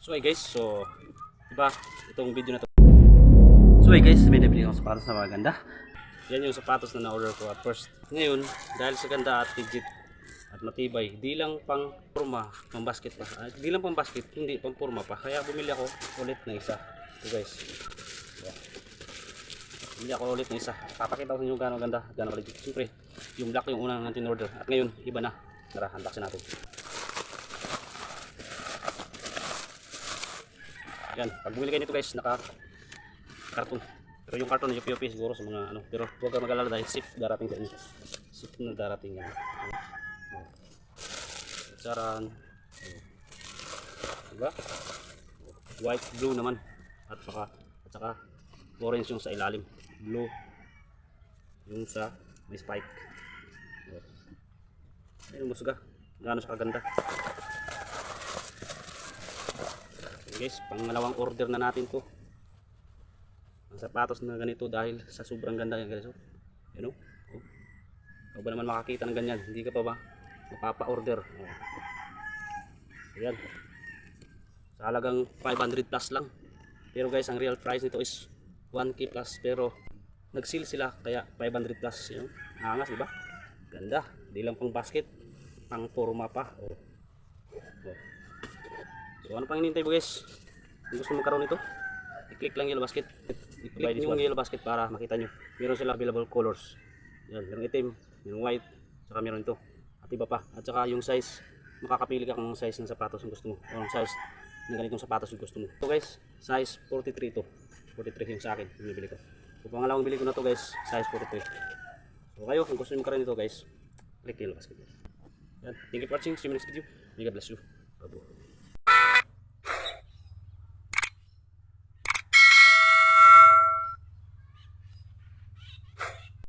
So hey guys, so diba itong video na to. So hey guys, may nabili akong sapatos na maganda. Yan yung sapatos na na-order ko at first. Ngayon, dahil sa ganda at legit at matibay, di lang pang purma, pang basket pa. Ah, di lang pang basket, hindi pang purma pa. Kaya bumili ako ulit ng isa. So guys. Diba? Bumili ako ulit ng isa. Papakita ko sa inyo gano'ng ganda, gano'ng legit. Siyempre, yung black yung unang natin order. At ngayon, iba na. Tara, unboxin natin. Yan, pag bumili kayo nito guys, naka karton. Pero yung karton yung POP siguro sa mga ano. Pero huwag ka mag-alala dahil zip darating sa inyo. Zip na darating yan. Charan. Diba? White, blue naman. At saka, at saka orange yung sa ilalim. Blue. Yung sa may spike. Ayun, musga. Gaano siya kaganda. Guys, pangalawang order na natin to. Ang sapatos na ganito dahil sa sobrang ganda yan guys. Oh. Yan oh. oh. Ikaw ba naman makakita ng ganyan? Hindi ka pa ba mapapa-order? Oh. Ayan. Sa halagang 500 plus lang. Pero guys, ang real price nito is 1k plus. Pero nag-seal sila kaya 500 plus. Yun. Angas, di ba? Ganda. Di lang pang basket. Pang forma pa. Oh. Oh. So ano pang hinihintay mo guys? Kung gusto magkaroon nito, i-click lang yellow basket. I-click yung yellow basket para makita nyo. Meron sila available colors. Yan, merong itim, merong white, saka meron ito. At iba pa. At saka yung size, makakapili ka kung size ng sapatos yung gusto mo. O yung size ng ganitong sapatos yung gusto mo. So guys, size 43 to. 43 yung sa akin, yung bibili ko. So pangalawang bili ko na to guys, size 43. So kayo, kung gusto nyo magkaroon nito guys, click yellow basket. Yan. Thank you for watching. See you next video. May God bless you. Bye-bye.